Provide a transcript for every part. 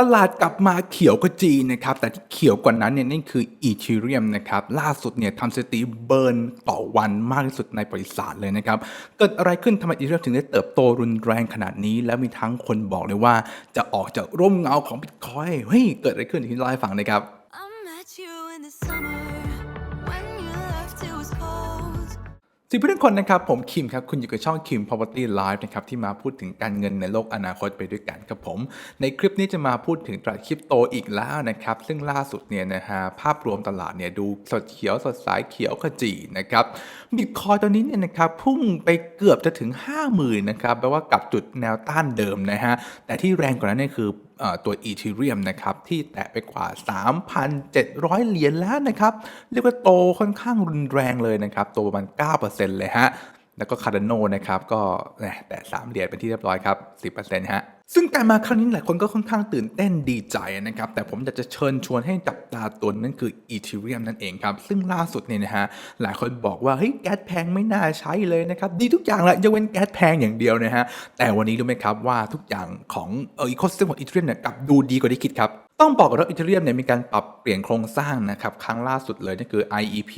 ตลาดกลับมาเขียวก็จริงนะครับ แต่ที่เขียวกว่านั้นเนี่ยนั่นคืออีเทเรียมนะครับ ล่าสุดเนี่ยทำสถิติเบิร์นต่อวันมากที่สุดในประวัติศาสตร์เลยนะครับ เกิดอะไรขึ้นทำไมอีเทเรียมถึงได้เติบโตรุนแรงขนาดนี้ แล้วมีทั้งคนบอกเลยว่าจะออกจากร่มเงาของบิตคอยเฮ้ยเกิดอะไรขึ้นที่เล่าให้ฟังนะครับ สวัสดีเพื่อนทุกคนนะครับ ผมคิมครับ คุณอยู่กับช่องคิม Property Live นะครับที่มาพูดถึงการเงินในโลกอนาคตไปด้วยกันครับผม ในคลิปนี้จะมาพูดถึงตลาดคริปโตอีกแล้วนะครับ ซึ่งล่าสุดเนี่ยนะฮะภาพรวมตลาดเนี่ยดูสดเขียวสดใสเขียวขจีนะครับบิตคอยตอนนี้เนี่ยนะครับพุ่งไปเกือบจะถึง 50,000นะครับแปลว่ากลับจุดแนวต้านเดิมนะฮะแต่ที่แรงกว่านั้นเนี่ยคือ ตัวอีเทเรียมนะครับที่แตะไปกว่า 3,700 เหรียญแล้วนะครับเรียกว่าโตค่อนข้างรุนแรงเลยนะครับโตประมาณ 9%เลยฮะแล้วก็คาร์ดโนนะครับก็แหม่แต่3เหรียญเป็นที่เรียบร้อยครับ 10%ฮะ ซึ่งการมาครั้งนี้หลายคนก็ค่อนข้างตื่นเต้นดีใจนะครับ แต่ผมอยากจะเชิญชวนให้จับตาตัวนั่นคืออีเทเรียมนั่นเองครับ ซึ่งล่าสุดเนี่ยนะฮะหลายคนบอกว่าเฮ้ยแก๊สแพงไม่น่าใช้เลยนะครับ ดีทุกอย่างแหละยกเว้นแก๊สแพงอย่างเดียวนะฮะแต่วันนี้รู้ไหมครับว่าทุกอย่างของเอออีโคซิสเต็มของอีเทเรียมเนี่ยกลับดูดีกว่าที่คิดครับต้องบอกว่าอีเทเรียมเนี่ยมีการปรับเปลี่ยนโครงสร้างนะครับครั้งล่าสุดเลยนั่นคือ IEP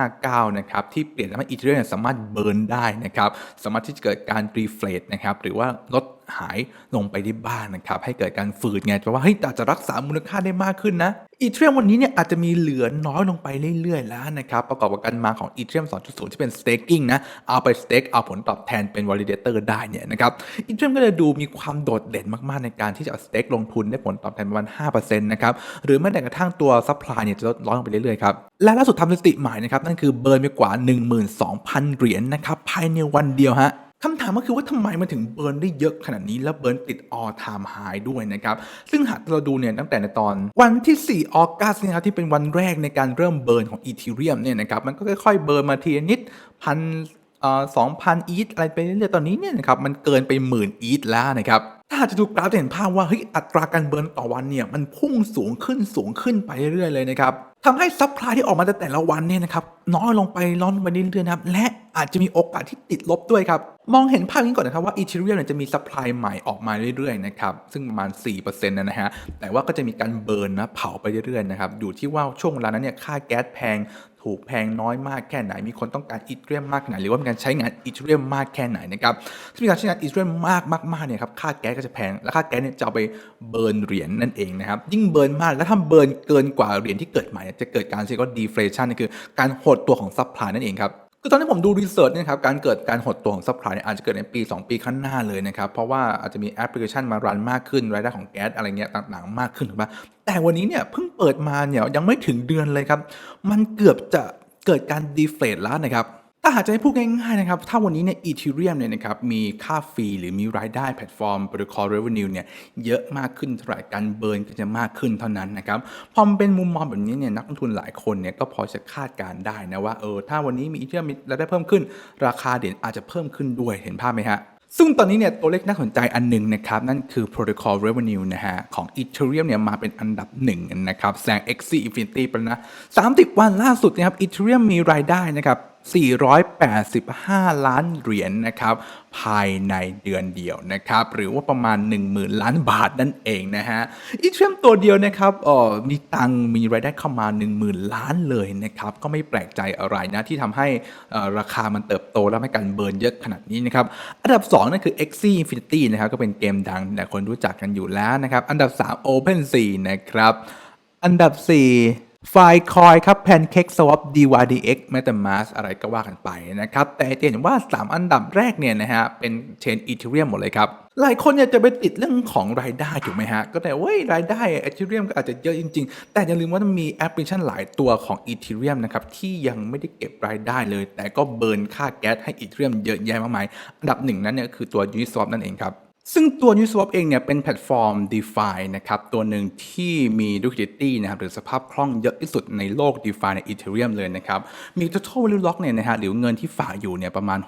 1559นะครับที่เปลี่ยนทำให้อีเทเรียมสามารถเบิร์นได้นะครับสามารถที่จะเกิดการรีเฟลตนะครับหรือว่าลด หายลงไปได้บ้างนะครับ ให้เกิดการฝืดไงแปลว่าเฮ้ยอาจจะรักษามูลค่าได้มากขึ้นนะอีเทรียมวันนี้เนี่ยอาจจะมีเหลือน้อยลงไปเรื่อยๆแล้วนะครับประกอบกับการมาของอีเทรียม2.0 ที่เป็น staking นะเอาไป stake เอาผลตอบแทนเป็น validator ได้เนี่ยนะครับอีเทรียมก็เลยดูมีความโดดเด่นมากๆในการที่จะเอา stake ลงทุนได้ผลตอบแทนประมาณ5%นะครับหรือแม้แต่กระทั่งตัว supply เนี่ยจะลดน้อยลงไปเรื่อยๆครับและล่าสุดทำสถิติใหม่นะครับนั่นคือเบิร์นไปกว่า 12,000 เหรียญนะครับภายในวันเดียวฮะ คำถามก็คือว่าทำไมมันถึงเบิร์นได้เยอะขนาดนี้ แล้วเบิร์นติด all time high ด้วยนะครับ ซึ่งหากเราดูเนี่ยตั้งแต่ในตอนวันที่ 4 ออกัสนะครับที่เป็นวันแรกในการเริ่มเบิร์นของอีทีเรียมเนี่ยนะครับมันก็ค่อยๆเบิร์นมาทีนิดพันสองพันอีทอะไรไปเรื่อยๆตอนนี้เนี่ยนะครับมันเกินไปหมื่นอีทแล้วนะครับถ้าหากจะดูกราฟจะเห็นภาพว่าเฮ้ยอัตราการเบิร์นต่อวันเนี่ยมันพุ่งสูงขึ้นสูงขึ้นไปเรื่อยๆเลยนะครับทำให้ซัพพลายที่ออกมาแต่ละวันเนี่ยนะครับน้อยลงไปน้อยลงไปเรื่อยๆนะครับและ อาจจะมีโอกาสที่ติดลบด้วยครับ มองเห็นภาพนี้ก่อนนะครับว่าอีเทเรียมเนี่ยจะมีซัพพลายใหม่ออกมาเรื่อยๆนะครับซึ่งประมาณ 4%นะฮะแต่ว่าก็จะมีการเบิร์นนะเผาไปเรื่อยๆนะครับอยู่ที่ว่าช่วงเวลานั้นเนี่ยค่าแก๊สแพงถูกแพงน้อยมากแค่ไหน มีคนต้องการอีเทเรียมมากแค่ไหนหรือว่ามีการใช้งานอีเทเรียมมากแค่ไหนนะครับถ้ามีการใช้งานอีเทเรียมมากมากๆเนี่ยครับค่าแก๊สก็จะแพง และค่าแก๊สเนี่ยจะเอาไปเบิร์นเหรียญนั่นเองนะครับยิ่งเบิร์นมากแล้วถ้าเบิร์นเกินกว่าเหรียญที่เกิดใหม่จะเกิดการเรียกว่า deflation นี่คือการหดตัวของซัพพลายนั่นเองครับ คือตอนที่ผมดูรีเสิร์ชเนี่ยครับการเกิดการหดตัวของซัพพลายเนี่ยอาจจะเกิดในปี 2 ปีข้างหน้าเลยนะครับ เพราะว่าอาจจะมีแอปพลิเคชันมารันมากขึ้นรายได้ของแก๊สอะไรเงี้ยต่างๆ มากขึ้นถูกไหมแต่วันนี้เนี่ยเพิ่งเปิดมาเนี่ยยังไม่ถึงเดือนเลยครับ มันเกือบจะเกิดการดีเฟลตแล้วนะครับ ถ้าหากจะให้พูดง่ายๆนะครับ ถ้าวันนี้เนี่ยอีเทเรียมเนี่ยนะครับ มีค่าฟรีหรือมีรายได้แพลตฟอร์ม protocol revenue เนี่ย เยอะมากขึ้นเท่าไหร่การเบิร์นก็จะมากขึ้นเท่านั้นนะครับ พอมันเป็นมุมมองแบบนี้เนี่ย นักลงทุนหลายคนเนี่ย ก็พอจะคาดการได้นะว่า เออ ถ้าวันนี้มีอีเทเรียมมีรายได้เพิ่มขึ้น ราคาเหรียญอาจจะเพิ่มขึ้นด้วย เห็นภาพไหมฮะซึ่งตอนนี้เนี่ยตัวเลขน่าสนใจอันหนึ่งนะครับ นั่นคือ protocol revenue นะฮะ ของ Ethereum เนี่ยมาเป็นอันดับหนึ่งนะครับแซง XC Infinity ไปนะ 30 วันล่าสุดนะครับ Ethereum มีรายได้นะครับ485 ล้านเหรียญนะครับภายในเดือนเดียวนะครับหรือว่าประมาณ 10,000 ล้านบาทนั่นเองนะฮะ Ethereum ตัวเดียวนะครับออมีตังมีรายได้เข้ามา 10,000 ล้านเลยนะครับก็ไม่แปลกใจอะไรนะที่ทำให้อ่อราคามันเติบโตและให้การเบิร์นเยอะขนาดนี้นะครับอันดับ 2 นั่นคือ Axie Infinity นะครับก็เป็นเกมดังแต่คนรู้จักกันอยู่แล้วนะครับอันดับ 3 OpenSea นะครับอันดับ 4 ไฟล์คอยครับ Pancake Swap DYDX MetaMask อะไรก็ว่ากันไปนะครับ แต่จะเห็นว่า 3 อันดับแรกเนี่ยนะฮะ เป็นเชน Ethereum หมดเลยครับ หลายคนเนี่ยจะไปติดเรื่องของรายได้ถูกไหมฮะ ก็แต่ว้ยรายได้ Ethereum ก็อาจจะเยอะจริง ๆ แต่อย่าลืมว่ามันมีแอปพลิเคชันหลายตัวของ Ethereum นะครับ ที่ยังไม่ได้เก็บรายได้เลย แต่ก็เบิร์นค่าแก๊สให้ Ethereum เยอะแยะมากมายอันดับหนึ่งนั้นเนี่ยคือตัว Uniswap นั่นเองครับ ซึ่งตัว Uniswap เองเนี่ยเป็นแพลตฟอร์ม DeFi นะครับตัวหนึ่งที่มี liquidity นะครับหรือสภาพคล่องเยอะที่สุดในโลก DeFi ใน Ethereum เลยนะครับมี total value lock เนี่ยนะฮะหรือเงินที่ฝากอยู่เนี่ยประมาณ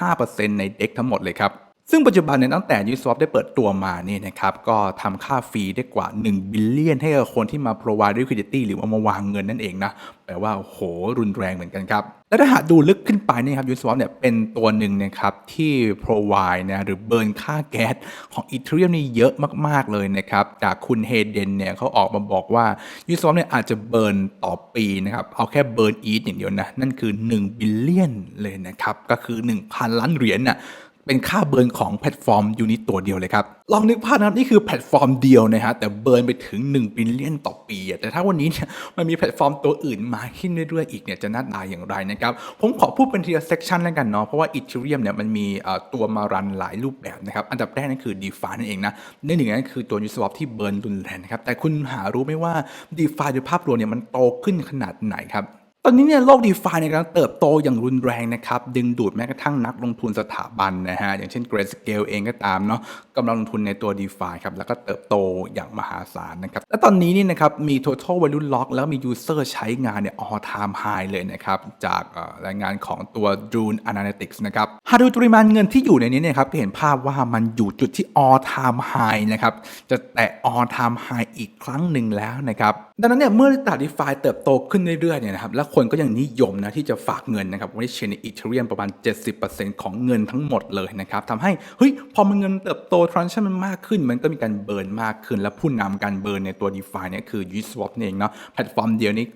65%ในเด็กทั้งหมดเลยครับ ซึ่งปัจจุบันเนี่ยตั้งแต่ Uniswap ได้เปิดตัวมาเนี่ยนะครับก็ทำค่าฟรีได้กว่า 1 บิลเลียนให้กับคนที่มา provide liquidity หรือว่ามาวางเงินนั่นเองนะแปลว่าโหรุนแรงเหมือนกันครับ และถ้าหากดูลึกขึ้นไปเนี่ยครับ Uniswap เนี่ยเป็นตัวหนึ่งนะครับที่ provide นะหรือเบิร์นค่าแก๊สของ Ethereum นี่เยอะมาก ๆ เลยนะครับจากคุณเฮเดนเนี่ยเขาออกมาบอกว่า Uniswap เนี่ยอาจจะเบิร์นต่อปีนะครับเอาแค่เบิร์น ETH อย่างเดียวนะนั่นคือ 1 บิลเลียนเลยนะครับก็คือ 1,000 ล้านเหรียญน่ะ เป็นค่าเบิร์นของแพลตฟอร์มยูนิตตัวเดียวเลยครับ ลองนึกภาพนะครับนี่คือแพลตฟอร์มเดียวนะฮะแต่เบิร์นไปถึง1บิลเลียนต่อปี แต่ถ้าวันนี้เนี่ยมันมีแพลตฟอร์มตัวอื่นมาขึ้นเรื่อยๆอีกเนี่ยจะน้าตายอย่างไรนะครับ ผมขอพูดเป็นทีละเซกชันแล้วกันเนาะเพราะว่าอีเทเรียมเนี่ยมันมีตัวมารันหลายรูปแบบนะครับ อันดับแรกนั่นคือ d e f i นั่นเองนะในหนึ่งนั้นคือตัว Uniswap ที่เบิร์นรุนแรงนะครับแต่คุณหารู้ไหมว่า d e f i โดยภาพรวมเนี่ยมันโตขึ้นขนาดไหนครับ ตอนนี้เนี่ยโลก d e f i เนี่ยกำลังเติบโตอย่างรุนแรงนะครับ ดึงดูดแม้กระทั่งนักลงทุนสถาบันนะฮะ อย่างเช่น Grayscale เองก็ตามเนาะกำลังลงทุนในตัว d e f i ครับ แล้วก็เติบโตอย่างมหาศาลนะครับ และตอนนี้นี่นะครับ มี total value lock แล้วมี user ใช้งานเนี่ย all time high เลยนะครับ จากรายงานของตัว Drone Analytics นะครับหากดูปริมาณเงินที่อยู่ในนี้เนี่ยครับเห็นภาพว่ามันอยู่จุดที่ all time high นะครับจะแตะ all time high อีกครั้งหนึ่งแล้วนะครับดังนั้นเนี่ยเมื่อตลาด DeFi เติบโตขึ้นเรื่อยๆเนี่ยนะครับและคนก็ยังนิยมนะที่จะฝากเงินนะครับไว้ในเชนใน Ethereum ประมาณ 70%ของเงินทั้งหมดเลยนะครับทำให้เฮ้ยพอมันเงินเติบโต transaction มันมากขึ้น มันก็มีการเบิร์นมากขึ้น และผู้นำการเบิร์นในตัว DeFi เนี่ยคือ Uniswap นี่เองเนาะแพลตฟอร์มเดียวนี้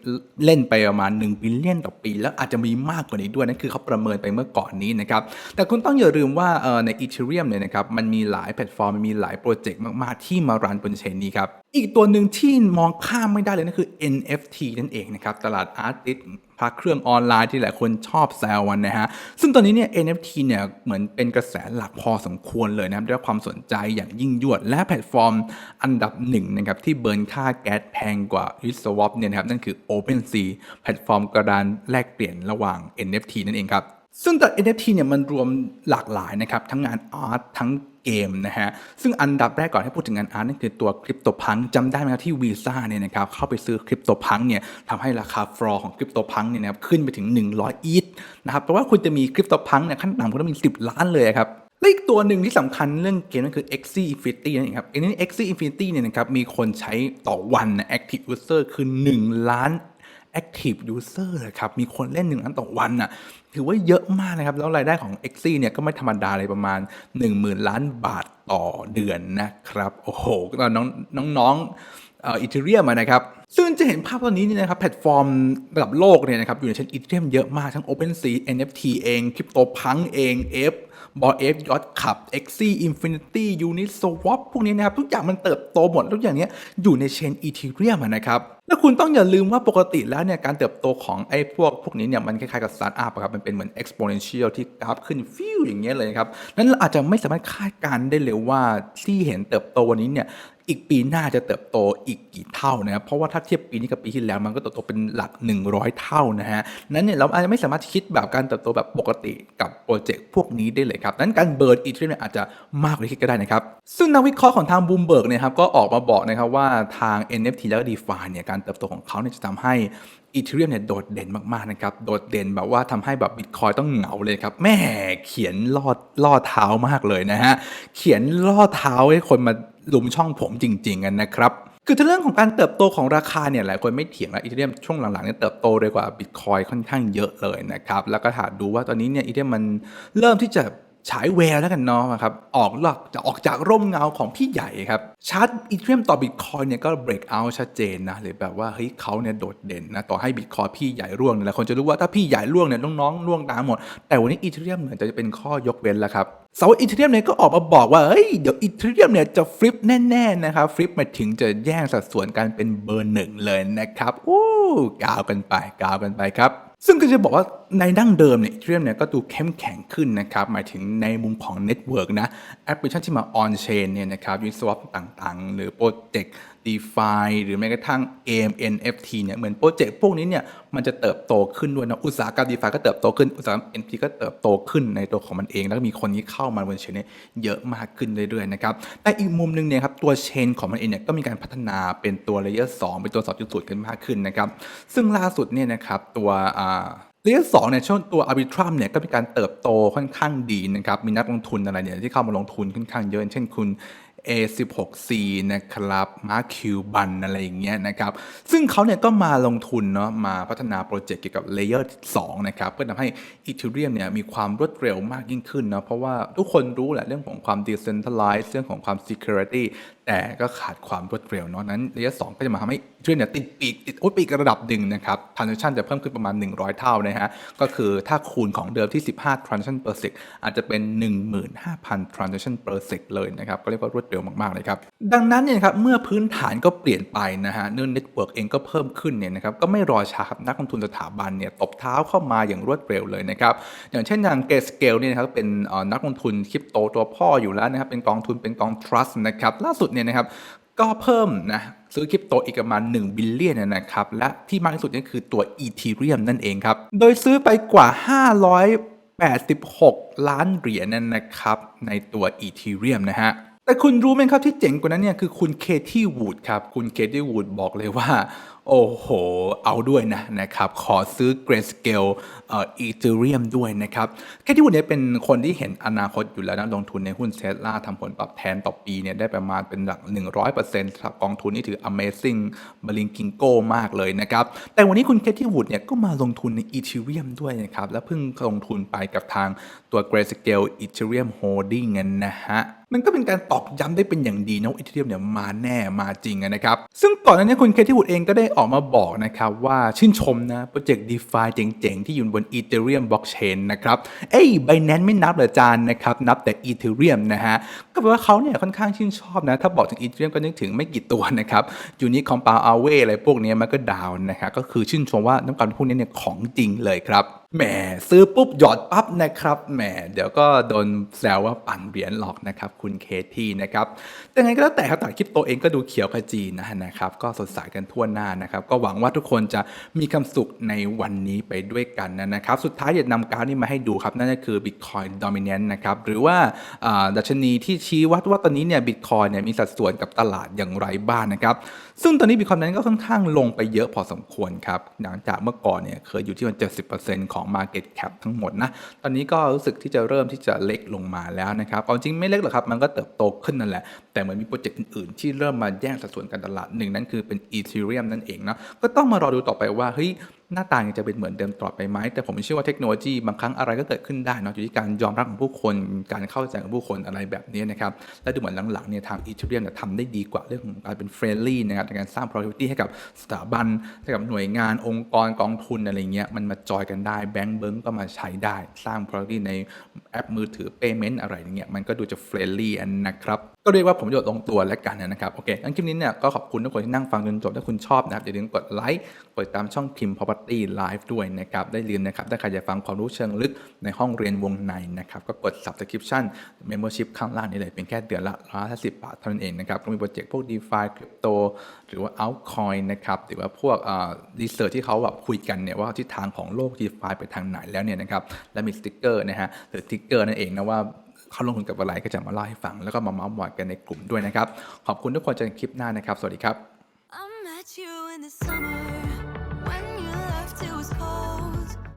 เล่นไปประมาณ1บิลเลียนต่อปี แล้วอาจจะมีมากกว่านี้ด้วยนั่นคือเขาประเมินไปเมื่อก่อนนี้นะครับแต่คุณต้องอย่าลืมว่าเอ่อใน Ethereum เนี่ยนะครับมันมีหลายแพลตฟอร์มมันมีหลายโปรเจกต์มากๆที่มารันบนเชนนี้ครับอีกตัวหนึ่งที่มองข้ามไม่ได้เลยนั่นคือ NFT นั่นเองนะครับ ตลาดอาร์ติสพระเครื่องออนไลน์ที่หลายคนชอบแซววันนะฮะ ซึ่งตอนนี้เนี่ย NFT เนี่ยเหมือนเป็นกระแสหลักพอสมควรเลยนะครับได้ความสนใจอย่างยิ่งยวด และแพลตฟอร์มอันดับหนึ่งนะครับที่เบิร์นค่าแก๊สแพงกว่า u s w a p เนี่ยนะครับนั่นคือ OpenSea แพลตฟอร์มกระดานแลกเปลี่ยนระหว่าง NFT นั่นเองครับ ซึ่งแต่ NFT เนี่ยมันรวมหลากหลายนะครับ ทั้งงานอาร์ตทั้งเกมนะฮะ ซึ่งอันดับแรกก่อนให้พูดถึงงานอาร์ตนั่นคือตัวคริปโตพังจำได้ไหมครับที่วีซ่าเนี่ยนะครับเข้าไปซื้อคริปโตพังเนี่ยทำให้ราคาฟลอร์ของคริปโตพังเนี่ยนะครับขึ้นไปถึง 100 อีทนะครับแปลว่าคุณจะมีคริปโตพังเนี่ยขั้นต่ำคุณต้องมี 10 ล้านเลยครับและอีกตัวหนึ่งที่สำคัญเรื่องเกมนั่นคือ x Infinity นั่นเองครับอันนี้ x Infinity เนี่ยนะครับมีคนใช้ต่อวันนะ active user คือ 1 ล้าน active user ครับมีคนเล่นหนึ่งล้านต่อวันน่ะ ถือว่าเยอะมากนะครับ แล้วรายได้ของ x เนี่ยก็ไม่ธรรมดาเลยประมาณ 10,000 ล้านบาทต่อเดือนนะครับ โอ้โหตอนน้องน้องเอ่ออีเทเรียมนะครับ ซึ่งจะเห็นภาพตอนนี้นี่นะครับแพลตฟอร์มระดับโลกเนี่ยนะครับอยู่ในเช่นอีเทเรียมเยอะมากทั้ง OpenSea NFT เอง CryptoPunk เอง F บอ F ยอดขับ x Infinity Uniswap พวกนี้นะครับ ทุกอย่างมันเติบโตหมดทุกอย่างเนี้ยอยู่ในเชน Ethereum อะนะครับ แล้วคุณต้องอย่าลืมว่าปกติแล้วเนี่ยการเติบโตของไอ้พวกพวกนี้เนี่ยมันคล้ายๆกับสตาร์ทอัพครับมันเป็นเหมือน exponential ที่กราฟขึ้นฟิวอย่างเงี้ยเลยครับนั้นเราอาจจะไม่สามารถคาดการณ์ได้เลยว่าที่เห็นเติบโตวันนี้เนี่ย อีกปีหน้าจะเติบโตอีกกี่เท่านะครับเพราะว่าถ้าเทียบปีนี้กับปีที่แล้วมันก็เติบโตเป็นหลัก 100 เท่านะฮะนั้นเนี่ยเราอาจจะไม่สามารถคิดแบบการเติบโตแบบปกติกับโปรเจกต์พวกนี้ได้เลยครับนั้นการเบิร์ดอีเทเรียอาจจะมากกว่าที่คิดก็ได้นะครับซึ่งนักวิเคราะห์ของทางบูมเบิร์กเนี่ยครับก็ออกมาบอกนะครับว่าทาง NFT แล้วก็ DeFi เนี่ยการเติบโตของเขาเนี่ยจะทำให้ อีเทเรียมเนี่ยโดดเด่นมากๆนะครับ โดดเด่นแบบว่าทำให้แบบบิตคอยต้องเหงาเลยครับ แม่เขียนล่อล่อเท้ามากเลยนะฮะ เขียนล่อเท้าให้คนมาลุมช่องผมจริง ๆ กันนะครับ คือถ้าเรื่องของการเติบโตของราคาเนี่ยหลายคนไม่เถียงแล้วอีเทเรียมช่วงหลังๆเนี่ยเติบโตเร็วกว่าบิตคอยค่อนข้างเยอะเลยนะครับ แล้วก็ถ้าดูว่าตอนนี้เนี่ยอีเทเรียมมันเริ่มที่จะ ฉายแววแล้วกันเนาะครับ ออกหลักจะออกจากร่มเงาของพี่ใหญ่ครับ ชาร์ตอีเทเรียมต่อบิตคอยเนี่ยก็เบรกเอาชัดเจนนะหรือแบบว่าเฮ้ยเขาเนี่ยโดดเด่นนะต่อให้บิตคอยพี่ใหญ่ร่วงเนี่ยหลายคนจะรู้ว่าถ้าพี่ใหญ่ร่วงเนี่ยน้องๆร่วงตามหมด แต่วันนี้อีเทเรียมเหมือนจะเป็นข้อยกเว้นแล้วครับสาวอีเทเรียมเนี่ยก็ออกมาบอกว่าเฮ้ยเดี๋ยวอีเทเรียมเนี่ยจะฟลิปแน่ๆนะครับฟลิปมาถึงจะแย่งสัดส่วนการเป็นเบอร์หนึ่งเลยนะครับ โอ้กาวกันไปกาวกันไปครับ ซึ่งก็จะบอกว่าในดั้งเดิมเนี่ยอีเทเรียมเนี่ยก็ดูเข้มแข็งขึ้นนะครับ หมายถึงในมุมของเน็ตเวิร์กนะแอปพลิเคชันที่มาออนเชนเนี่ยนะครับยูสวอปต่างๆ หรือโปรเจกต์ DeFi หรือแม้กระทั่งเกม NFT เนี่ยเหมือนโปรเจกต์พวกนี้เนี่ยมันจะเติบโตขึ้นด้วยนะอุตสาหกรรม DeFi ก็เติบโตขึ้นอุตสาหกรรม NFT ก็เติบโตขึ้นในตัวของมันเอง แล้วก็มีคนที่เข้ามาบนเชนเนี่ยเยอะมากขึ้นเรื่อยๆนะครับแต่อีกมุมหนึงเนี่ยครับตัวเชนของมันเองเนี่ยก็มีการพัฒนาเป็นตัวเลเยอร์2เป็นตัว2.0กันมากขึ้นนะครับซึ่งล่าสุดเนี่ยนะครับตัวอ่าระยะสองเนี่ยช่วงตัว Arbitrum เนี่ยก็มีการเติบโตค่อนข้างดีนะครับมีนักลงทุนอะไรเนี่ยที่เข้ามาลงทุนค่อนข้างเยอะ เช่นคุณ A16C นะครับมาร์คิวบันอะไรอย่างเงี้ยนะครับ ซึ่งเขาเนี่ยก็มาลงทุนเนาะมาพัฒนาโปรเจกต์เกี่ยวกับเลเยอร์2นะครับเพื่อทำให้ Ethereum เนี่ยมีความรวดเร็วมากยิ่งขึ้นเนาะเพราะว่าทุกคนรู้แหละเรื่องของความ decentralized เรื่องของความ security แต่ก็ขาดความรวดเร็วเนาะนั้นระยะ 2 ก็จะมาทำให้ Ethereum เนี่ยติดปีกติดโอ้ปีกระดับหนึ่งนะครับ transaction จะเพิ่มขึ้นประมาณ 100 เท่านะฮะ ก็คือถ้าคูณของเดิมที่ 15 transaction per sec อาจจะเป็น 15,000 transaction per sec เลยนะครับ ก็เรียกว่ารวดเร็วมาก ๆ เลยครับ ดังนั้นเนี่ยครับเมื่อพื้นฐานก็เปลี่ยนไปนะฮะเนื่อง network เองก็เพิ่มขึ้นเนี่ยนะครับก็ไม่รอช้าครับนักลงทุนสถาบันเนี่ยตบเท้าเข้ามาอย่างรวดเร็วเลยนะครับอย่างเช่นอย่างเกสเกลเนี่ยนะครับเป็นนักลงทุนคริปโตตัวพ่ออยู่แล้วนะครับเป็นกองทุนเป็นกอง trust นะครับล่าสุดเนี่ยนะครับก็เพิ่มนะซื้อคริปโตอีกประมาณ1บิลเลียนนะครับ และที่มากที่สุดนี่คือตัวอีทีเรียมนั่นเองครับ โดยซื้อไปกว่า 586 ล้านเหรียญนั่นนะครับ ในตัวอีทีเรียมนะฮะแต่คุณรู้ไหมครับที่เจ๋งกว่านั้นเนี่ยคือคุณเคที่วูดครับ คุณเคที่วูดบอกเลยว่า โอ้โห เอาด้วยนะนะครับ ขอซื้อ Grayscale เอ่อ Ethereum ด้วยนะครับเคที่วูดเนี่ยเป็นคนที่เห็นอนาคตอยู่แล้วนะลงทุนในหุ้นเทสลาทำผลตอบแทนต่อปีเนี่ยได้ประมาณเป็นหลัก 100%ครับกองทุนนี่ถือ Amazing b l i n k i n g o มากเลยนะครับ แต่วันนี้คุณเคที่วูดเนี่ยก็มาลงทุนใน Ethereum ด้วยนะครับ และเพิ่งลงทุนไปกับทางตัว Grayscale Ethereum Holding นนะฮะมันก็เป็นการตอกย้ำได้เป็นอย่างดีนะว่าอีเทเรียมเนี่ยมาแน่มาจริงนะครับซึ่งก่อนหน้านี้คุณเคที่วูดเองก็ได้ออกมาบอกนะครับว่าชื่นชมนะโปรเจกต์ DeFi เจ๋งๆ ที่อยู่บน Ethereum Blockchain นะครับ เอ้ย Binance ไม่นับเหรอจานนะครับ นับแต่ Ethereum นะฮะ ก็แปลว่าเขาเนี่ยค่อนข้างชื่นชอบนะ ถ้าบอกถึง Ethereum ก็นึกถึงไม่กี่ตัวนะครับยูนิคอมปาอาเวอะไรพวกนี้มันก็ดาวน์นะครับ ก็คือชื่นชมว่าน้ำกันพวกนี้เนี่ยของจริงเลยครับแหมซื้อปุ๊บหยอดปั๊บนะครับแหมเดี๋ยวก็โดนแซวว่าปั่นเหรียญหลอกนะครับคุณเคที่นะครับแต่ไงก็แล้วแต่ครับตลาดคริปโตเองก็ดูเขียวขจีนะนะครับก็สดใสกันทั่วหน้านะครับก็หวังว่าทุกคนจะมีความสุขในวันนี้ไปด้วยกันนะครับ สุดท้ายอยากนำกราฟนี้มาให้ดูครับนั่นก็คือ Bitcoin Dominance นะครับหรือว่าอ่าดัชนีที่ชี้วัดว่าตอนนี้เนี่ย Bitcoin เนี่ยมีสัดส่วนกับตลาดอย่างไรบ้างนะครับซึ่งตอนนี้ Bitcoin นั้นก็ค่อนข้างลงไปเยอะพอสมควรครับหลังจากเมื่อก่อนเนี่ยเคยอยู่ที่มัน70%ของ Market Cap ทั้งหมดนะ ตอนนี้ก็รู้สึกที่จะเริ่มที่จะเล็กลงมาแล้วนะครับเอาจริงไม่เล็กหรอกครับ มันก็เติบโตขึ้นนั่นแหละ แต่เหมือนมีโปรเจกต์อื่นๆ ที่เริ่มมาแย่งสัดส่วนการตลาดหนึ่งนั่นคือเป็น Ethereum นั่นเองเนาะก็ต้องมารอดูต่อไปว่าเฮ้ย หน้าตายังจะเป็นเหมือนเดิมตลอดไปไหมแต่ผมเชื่อว่าเทคโนโลยีบางครั้งอะไรก็เกิดขึ้นได้นอะอยู่ที่การยอมรับของผู้คนการเข้าใจของผู้คนอะไรแบบนี้นะครับและดูเหมือนหลังๆเนี่ยทาง Ethereum เนี่ยทำได้ดีกว่าเรื่องของการเป็นเฟรนลี่นะครับในการสร้าง productivity ให้กับสถาบันให้กับหน่วยงานองค์กรกองทุนอะไรเงี้ยมันมาจอยกันได้แบงก์เบิ้งก็มาใช้ได้ สร้าง productivity ในแอปมือถือ payment อะไรอย่างเงี้ยมันก็ดูจะเฟรนลี่นะครับก็เรียกว่าผมประโยชน์ลงตัวแล้วกันนะครับโอเคงั้นคลิปนี้เนี่ยก็ขอบคุณทุกคนที่นั่งฟังจนจบถ้าคุณชอบนะครับอย่าลืมกดไลค์กดตามช่องพิมพ์ property live ด้วยนะครับได้เรียนนะครับถ้าใครอยากฟังความรู้เชิงลึกในห้องเรียนวงในนะครับก็กด subscription membership ข้างล่างนี้เลยเป็นแค่เดือนละ150บบาทเท่านั้นเองนะครับก็มีโปรเจกต์พวก DeFi Crypto หรือว่า altcoin นะครับหรือว่าพวกอ่า research ที่เขาแบบคุยกันเนี่ยว่าทิศทางของโลก DeFi ไปทางไหนแล้วเนี่ยนะครับและมีสติ๊กเกอร์นะฮะหรือสติ๊กเกอร์นั่นเองนะว่าเขาลงทุนกับอะไรก็จะมาเล่าให้ฟัง แล้วก็มาเมาส์มอยกันในกลุ่มด้วยนะครับ ขอบคุณทุกคนเจอกันคลิปหน้านะครับ สวัสดีครับ I met you in the summer